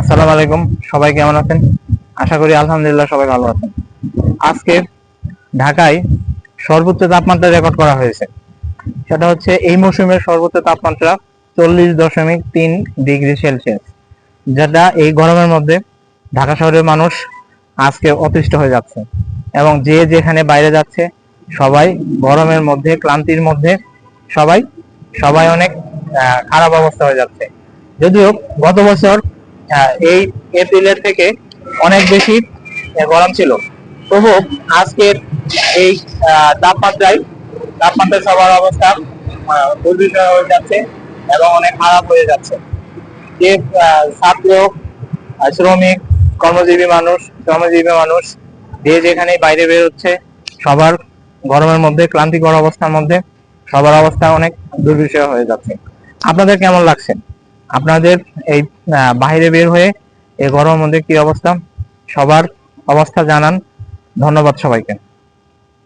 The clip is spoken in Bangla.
আসসালামু আলাইকুম। সবাই কেমন আছেন? আশা করি আলহামদুলিল্লাহ সবাই ভালো আছেন। আজকে ঢাকায় সর্বোচ্চ তাপমাত্রা রেকর্ড করা হয়েছে। সেটা হচ্ছে এই মৌসুমের সর্বোচ্চ তাপমাত্রা চল্লিশ দশমিক তিন ডিগ্রি সেলসিয়াস, যেটা এই গরমের মধ্যে ঢাকা শহরের মানুষ আজকে অতিষ্ঠ হয়ে যাচ্ছে এবং যে যেখানে বাইরে যাচ্ছে, সবাই গরমের মধ্যে, ক্লান্তির মধ্যে, সবাই সবাই অনেক খারাপ অবস্থা হয়ে যাচ্ছে। যদিও গত বছর এই এপ্রিলের থেকে অনেক বেশি গরম ছিল। তবু আজকের এই তাপমাত্রায় তাপমাত্রায় সবার অবস্থা আহ, দুর্বিষহ হয়ে যাচ্ছে এবং অনেক খারাপ হয়ে যাচ্ছে। যে ছাত্র শ্রমিক কর্মজীবী মানুষ শ্রমজীবী মানুষ যে যেখানে বাইরে বের হচ্ছে সবার গরমের মধ্যে ক্লান্তিকর অবস্থার মধ্যে সবার অবস্থা অনেক দুর্বিষয় হয়ে যাচ্ছে। আপনাদের কেমন লাগছে? আপনাদের এই বাইরে বের হয়ে এই গরমের মধ্যে কি অবস্থা? সবার অবস্থা জানান। ধন্যবাদ সবাইকে।